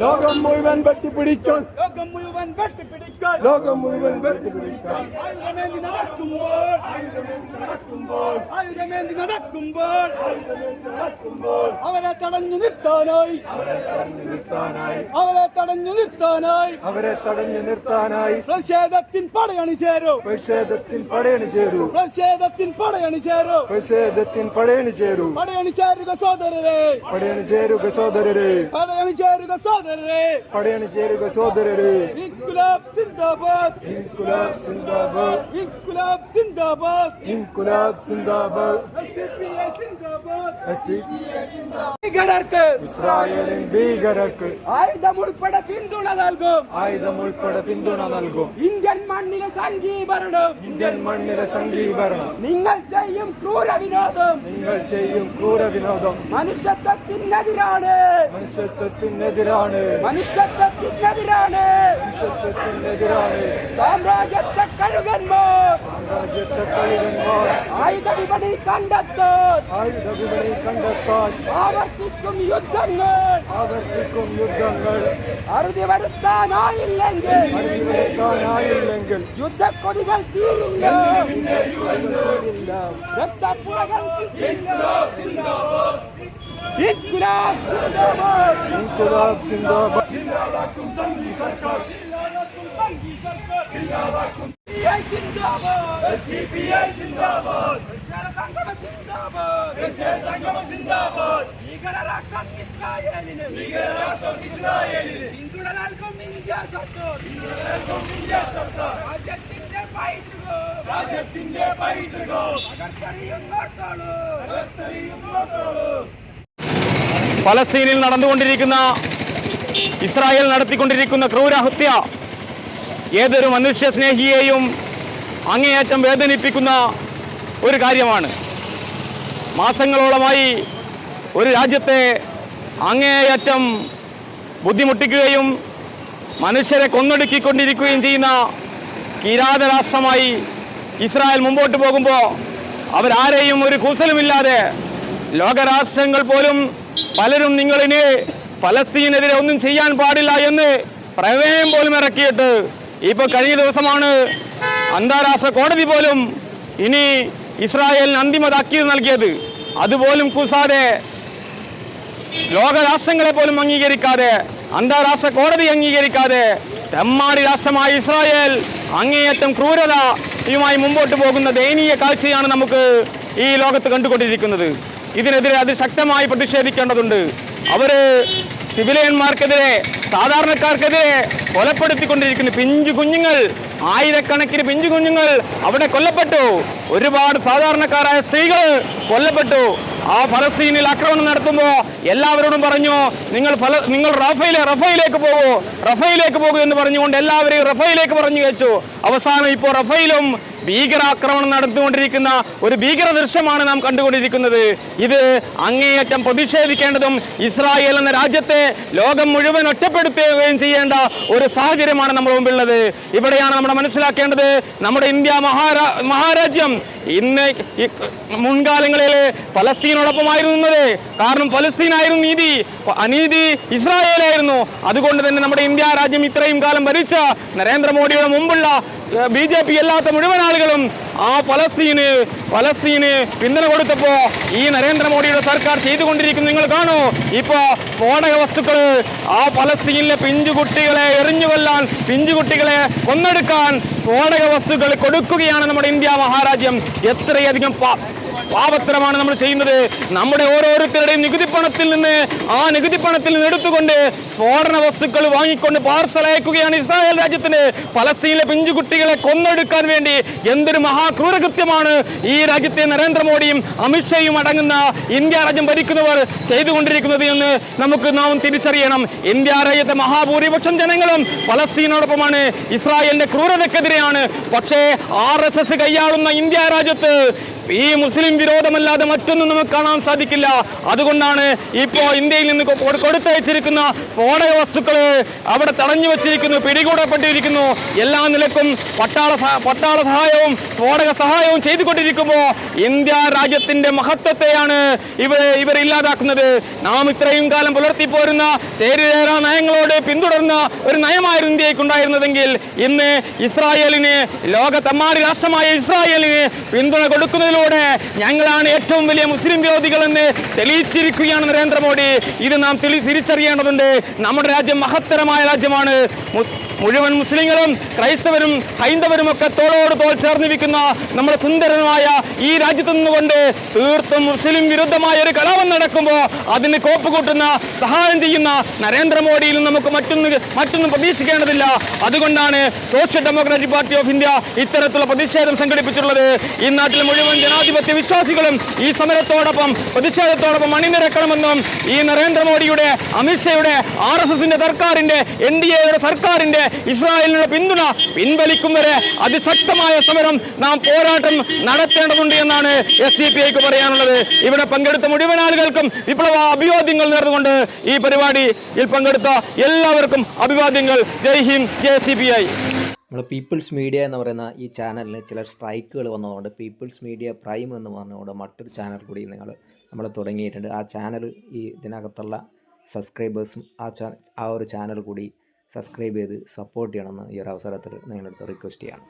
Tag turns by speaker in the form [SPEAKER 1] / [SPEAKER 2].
[SPEAKER 1] ലോകം മുഴുവൻ വെട്ടിപ്പിടിക്കാൻ
[SPEAKER 2] ലോകം മുഴുവൻ വെട്ടിപ്പിടിക്കാൻ.
[SPEAKER 1] ലോകം മുഴുവൻ വെട്ടിപ്പിടിക്കാൻ.
[SPEAKER 2] ആയുധമേന്തി നടക്കുമ്പോൾ.
[SPEAKER 1] ആയുധമേന്തി നടക്കുമ്പോൾ.
[SPEAKER 2] ആയുധമേന്തി നടക്കുമ്പോൾ.
[SPEAKER 1] ആയുധമേന്തി നടക്കുമ്പോൾ.
[SPEAKER 2] അവരെ തടഞ്ഞു നിർത്താനായി.
[SPEAKER 1] അവരെ തടഞ്ഞു നിർത്താനായി.
[SPEAKER 2] അവരെ തടഞ്ഞു നിർത്താനായി.
[SPEAKER 1] അവരെ തടഞ്ഞു നിർത്താനായി.
[SPEAKER 2] പ്രതിഷേധത്തിൻ പടയണി ചേരൂ.
[SPEAKER 1] പ്രതിഷേധത്തിൻ പടയണി ചേരൂ.
[SPEAKER 2] പ്രതിഷേധത്തിൻ പടയണി ചേരൂ.
[SPEAKER 1] പ്രതിഷേധത്തിൻ പടയണി ചേരൂ.
[SPEAKER 2] പടയണി ചേരുക സോദരരെ
[SPEAKER 1] പടയണി ചേരുക സോദരരെ
[SPEAKER 2] പടയണി ചേരുക സോദരരെ
[SPEAKER 1] പടയണി ചേരുക സോദരരെ
[SPEAKER 2] ഇൻകുലാബ് സിന്ദാബാദ്.
[SPEAKER 1] ഇൻകുലാബ് സിന്ദാബാദ്.
[SPEAKER 2] ഇൻകുലാബ് സിന്ദാബാദ്.
[SPEAKER 1] ഇൻകുലാബ് സിന്ദാബാദ്.
[SPEAKER 2] SDPI സിന്ദാബാദ്.
[SPEAKER 1] എസ്
[SPEAKER 2] ഭീകരർക്ക്
[SPEAKER 1] ഇസ്രായേലിൻ ഭീകരർക്ക്
[SPEAKER 2] ആയുധം ഉൾപ്പെടെ പിന്തുണ നൽകും.
[SPEAKER 1] ആയുധം ഉൾപ്പെടെ പിന്തുണ നൽകും.
[SPEAKER 2] ഇന്ത്യൻ മണ്ണിലെ സംഘീഭരണം
[SPEAKER 1] ഇന്ത്യൻ മണ്ണിലെ സംഘീകരണം
[SPEAKER 2] നിങ്ങൾ ചെയ്യും ക്രൂര വിനോദം
[SPEAKER 1] നിങ്ങൾ ചെയ്യും ക്രൂരവിനോദം
[SPEAKER 2] മനുഷ്യത്വത്തിനെതിരാണ്.
[SPEAKER 1] മനുഷ്യത്വത്തിനെതിരാണ്.
[SPEAKER 2] മനുഷ്യത്വത്തിനെതിരാണ്.
[SPEAKER 1] சாம்ராஜ்யத்தை
[SPEAKER 2] கழுகன்மோர் ஆயுதவிபடி
[SPEAKER 1] கண்டத்தோர் ஆயுதவிபடி
[SPEAKER 2] கண்டத்தோர் ஆவர்த்திக்கும் யுத்தங்கள்
[SPEAKER 1] ஆவர்த்திக்கும் யுத்தங்கள் அறுதி
[SPEAKER 2] வருத்தா நாயில்லெங்கள்
[SPEAKER 1] அறுதி வருத்தா
[SPEAKER 2] நாயில்லெங்கள் யுத்த
[SPEAKER 1] கொடிகள்
[SPEAKER 2] தீருங்கள் ரத்த
[SPEAKER 1] புலகள்
[SPEAKER 2] சிந்தோ சிந்தோ İnkılap
[SPEAKER 1] zindabad. İnkılap
[SPEAKER 2] zindabad. Zindabad kum sangi sarkar. Zindabad kum sangi sarkar. Zindabad kum. SCPI zindabad. SCPI zindabad. Beşer sangama zindabad. Beşer sangama zindabad. Nigara rakam İsrail'ini. Nigara rakam İsrail'ini. Hindularkom India sattor. Hindularkom India sattor. Rajyatinde payitirgo. Rajyatinde payitirgo. Agar tariyum nortalu. Agar tariyum nortalu.
[SPEAKER 3] പലസ്തീനിൽ നടന്നുകൊണ്ടിരിക്കുന്ന Israel നടത്തിക്കൊണ്ടിരിക്കുന്ന ക്രൂരഹത്യ ഏതൊരു മനുഷ്യസ്നേഹിയെയും അങ്ങേയറ്റം വേദനിപ്പിക്കുന്ന ഒരു കാര്യമാണ്. മാസങ്ങളോളമായി ഒരു രാജ്യത്തെ അങ്ങേയറ്റം ബുദ്ധിമുട്ടിക്കുകയും മനുഷ്യരെ കൊന്നൊടുക്കിക്കൊണ്ടിരിക്കുകയും ചെയ്യുന്ന കിരാത രാഷ്ട്രമായി ഇസ്രായേൽ മുമ്പോട്ട് പോകുമ്പോൾ അവരാരെയും ഒരു കൂസലുമില്ലാതെ ലോകരാഷ്ട്രങ്ങൾ പോലും പലരും നിങ്ങളിനെ ഫലസ്തീനെതിരെ ഒന്നും ചെയ്യാൻ പാടില്ല എന്ന് പ്രമേയം പോലും ഇറക്കിയിട്ട് ഇപ്പോൾ കഴിഞ്ഞ ദിവസമാണ് അന്താരാഷ്ട്ര കോടതി പോലും ഇനി ഇസ്രായേലിന് അന്തിമ താക്കീത് നൽകിയത്. അതുപോലും കൂസാതെ ലോകരാഷ്ട്രങ്ങളെ പോലും അംഗീകരിക്കാതെ അന്താരാഷ്ട്ര കോടതി അംഗീകരിക്കാതെ തെമ്മാടി രാഷ്ട്രമായ ഇസ്രായേൽ അങ്ങേയറ്റം ക്രൂരതയുമായി മുമ്പോട്ട് പോകുന്ന ദയനീയ കാഴ്ചയാണ് നമുക്ക് ഈ ലോകത്ത് കണ്ടുകൊണ്ടിരിക്കുന്നത്. ഇതിനെതിരെ അതിശക്തമായി പ്രതിഷേധിക്കേണ്ടതുണ്ട്. അവർ സിവിലിയന്മാർക്കെതിരെ സാധാരണക്കാർക്കെതിരെ കൊലപ്പെടുത്തിക്കൊണ്ടിരിക്കുന്നു. പിഞ്ചു കുഞ്ഞുങ്ങൾ ആയിരക്കണക്കിന് പിഞ്ചു കുഞ്ഞുങ്ങൾ അവിടെ കൊല്ലപ്പെട്ടു. ഒരുപാട് സാധാരണക്കാരായ സ്ത്രീകൾ കൊല്ലപ്പെട്ടു. ആ ഫലസ്തീനിൽ ആക്രമണം നടത്തുമ്പോൾ എല്ലാവരോടും പറഞ്ഞു നിങ്ങൾ ഫല നിങ്ങൾ റഫയിലെ റഫയിലേക്ക് പോകൂ റഫയിലേക്ക് പോകൂ എന്ന് പറഞ്ഞുകൊണ്ട് എല്ലാവരെയും റഫയിലേക്ക് പറഞ്ഞു വെച്ചു. അവസാനം ഇപ്പോൾ റഫയിലും ഭീകരാക്രമണം നടത്തുകൊണ്ടിരിക്കുന്ന ഒരു ഭീകര ദൃശ്യമാണ് നാം കണ്ടുകൊണ്ടിരിക്കുന്നത്. ഇത് അങ്ങേയറ്റം പ്രതിഷേധിക്കേണ്ടതും ഇസ്രായേൽ എന്ന രാജ്യത്തെ ലോകം മുഴുവൻ ഒറ്റപ്പെടുത്തുകയും ചെയ്യേണ്ട ഒരു സാഹചര്യമാണ് നമ്മുടെ മുമ്പിലുള്ളത്. ഇവിടെയാണ് നമ്മുടെ മനസ്സിലാക്കേണ്ടത് നമ്മുടെ ഇന്ത്യ മഹാരാ മഹാരാജ്യം ഇന്ന് മുൻകാലങ്ങളിൽ ഫലസ്തീനോടൊപ്പമായിരുന്നു നിന്നത് കാരണം ഫലസ്തീനായിരുന്നു നീതി. അനീതി ഇസ്രായേലായിരുന്നു. അതുകൊണ്ട് തന്നെ നമ്മുടെ ഇന്ത്യ രാജ്യം ഇത്രയും കാലം ഭരിച്ച നരേന്ദ്രമോദിയുടെ മുമ്പുള്ള ബി ജെ പി അല്ലാത്ത മുഴുവൻ ആളുകളും ആ ഫലസ്തീന് ഫലസ്തീന് പിന്തുണ കൊടുത്തപ്പോ ഈ നരേന്ദ്രമോദിയുടെ സർക്കാർ ചെയ്തുകൊണ്ടിരിക്കുന്നു. നിങ്ങൾ കാണൂ ഇപ്പോ സ്ഫോടക വസ്തുക്കൾ ആ ഫലസ്തീനിലെ പിഞ്ചുകുട്ടികളെ എറിഞ്ഞുകൊല്ലാൻ പിഞ്ചുകുട്ടികളെ കൊന്നെടുക്കാൻ സ്ഫോടക വസ്തുക്കൾ കൊടുക്കുകയാണ് നമ്മുടെ ഇന്ത്യ മഹാരാജ്യം. എത്രയധികം പാപത്തരമാണ് നമ്മൾ ചെയ്യുന്നത്. നമ്മുടെ ഓരോരുത്തരുടെയും നികുതി പണത്തിൽ നിന്ന് ആ നികുതി പണത്തിൽ നിന്ന് എടുത്തുകൊണ്ട് സ്ഫോടന വസ്തുക്കൾ വാങ്ങിക്കൊണ്ട് പാർസൽ അയക്കുകയാണ് ഇസ്രായേൽ രാജ്യത്തിന്. ഫലസ്തീനിലെ പിഞ്ചുകുട്ടികളെ കൊന്നൊടുക്കാൻ വേണ്ടി എന്തൊരു മഹാക്രൂരകൃത്യമാണ് ഈ രാജ്യത്തെ നരേന്ദ്രമോദിയും അമിത്ഷായും അടങ്ങുന്ന ഇന്ത്യ രാജ്യം ഭരിക്കുന്നവർ ചെയ്തുകൊണ്ടിരിക്കുന്നത് എന്ന് നമുക്ക് നാം തിരിച്ചറിയണം. ഇന്ത്യ രാജ്യത്തെ മഹാഭൂരിപക്ഷം ജനങ്ങളും ഫലസ്തീനോടൊപ്പമാണ്. ഇസ്രായേലിന്റെ ക്രൂരതക്കെതിരെയാണ് പക്ഷേ ആർ എസ് എസ് കൈയാളുന്ന ഇന്ത്യ രാജ്യത്ത് ഈ മുസ്ലിം വിരോധമല്ലാതെ മറ്റൊന്നും നമുക്ക് കാണാൻ സാധിക്കില്ല. അതുകൊണ്ടാണ് ഇപ്പോ ഇന്ത്യയിൽ നിന്ന് കൊടുത്തയച്ചിരിക്കുന്ന സ്ഫോടക വസ്തുക്കൾ അവിടെ തടഞ്ഞു വച്ചിരിക്കുന്നു പിടികൂടപ്പെട്ടിരിക്കുന്നു. എല്ലാ നിലക്കും പട്ടാള പട്ടാള സഹായവും സ്ഫോടക സഹായവും ചെയ്തുകൊണ്ടിരിക്കുമ്പോൾ ഇന്ത്യ രാജ്യത്തിന്റെ മഹത്വത്തെയാണ് ഇവർ ഇവർ ഇല്ലാതാക്കുന്നത്. നാം ഇത്രയും കാലം പുലർത്തി പുലർത്തിപ്പോരുന്ന ചേരിചേരാ നയങ്ങളോട് പിന്തുടർന്ന ഒരു നയമായിരുന്നു ഇന്ത്യയ്ക്ക് ഉണ്ടായിരുന്നതെങ്കിൽ ഇന്ന് ഇസ്രായേലിന് ലോകത്തെമ്മാടി രാഷ്ട്രമായ ഇസ്രായേലിന് പിന്തുണ കൊടുക്കുന്നതിലൂടെ ഞങ്ങളാണ് ഏറ്റവും വലിയ മുസ്ലിം വിരോധികളെന്ന് തെളിയിച്ചിരിക്കുകയാണ് നരേന്ദ്രമോദി. ഇത് നാം തിരിച്ചറിയേണ്ടതുണ്ട്. നമ്മുടെ രാജ്യം മഹത്തരമായ രാജ്യമാണ്. മുഴുവൻ മുസ്ലിങ്ങളും ക്രൈസ്തവരും ഹൈന്ദവരും ഒക്കെ തോളോട് തോൾ ചേർന്നിരിക്കുന്ന നമ്മുടെ സുന്ദരമായ ഈ രാജ്യത്തു നിന്നുകൊണ്ട് തീർത്തും മുസ്ലിം വിരുദ്ധമായ ഒരു കലാപം നടക്കുമ്പോൾ അതിന് കോപ്പ് കൂട്ടുന്ന സഹായം ചെയ്യുന്ന നരേന്ദ്രമോദിയിൽ നമുക്ക് മറ്റൊന്ന് മറ്റൊന്നും പ്രതീക്ഷിക്കേണ്ടതില്ല. അതുകൊണ്ടാണ് social democratic party of India ഇത്തരത്തിലുള്ള പ്രതിഷേധം സംഘടിപ്പിച്ചിട്ടുള്ളത്. ഈ നാട്ടിലെ മുഴുവൻ ജനാധിപത്യ വിശ്വാസികളും ഈ സമരത്തോടൊപ്പം പ്രതിഷേധത്തോടൊപ്പം അണിനിരക്കണമെന്നും ഈ നരേന്ദ്രമോദിയുടെ അമിത്ഷയുടെ ആർ എസ് എസിന്റെ സർക്കാരിന്റെ എൻ ഡി എയുടെ സർക്കാരിന്റെ ഇസ്രായേലിനുള്ള പിന്തുണ പിൻവലിക്കും വരെ അതിശക്തമായ സമരം നാം പോരാട്ടം നടത്തേണ്ടതുണ്ട് എന്നാണ് എസ് ഡി പി ഐക്ക് പറയാനുള്ളത്. ഇവിടെ പങ്കെടുത്ത മുഴുവൻ ആളുകൾക്കും വിപ്ലവ അഭിവാദ്യങ്ങൾ നേർന്നുകൊണ്ട് ഈ പരിപാടിയിൽ പങ്കെടുത്ത എല്ലാവർക്കും അഭിവാദ്യങ്ങൾ. ജയ് ഹിന്ദ് ജയ് സി പി ഐ
[SPEAKER 4] നമ്മൾ പീപ്പിൾസ് മീഡിയ എന്ന് പറയുന്ന ഈ ചാനലിന് ചില സ്ട്രൈക്കുകൾ വന്നതുകൊണ്ട് പീപ്പിൾസ് മീഡിയ പ്രൈം എന്ന് പറഞ്ഞുകൊണ്ട് മറ്റൊരു ചാനൽ കൂടി നിങ്ങൾ നമ്മൾ തുടങ്ങിയിട്ടുണ്ട്. ആ ചാനൽ ഈ ഇതിനകത്തുള്ള സബ്സ്ക്രൈബേഴ്സും ആ ചാ ആ ഒരു ചാനൽ കൂടി സബ്സ്ക്രൈബ് ചെയ്ത് സപ്പോർട്ട് ചെയ്യണമെന്ന് ഈ ഒരു അവസരത്തിൽ നിങ്ങളുടെ അടുത്ത് റിക്വസ്റ്റ് ചെയ്യണം.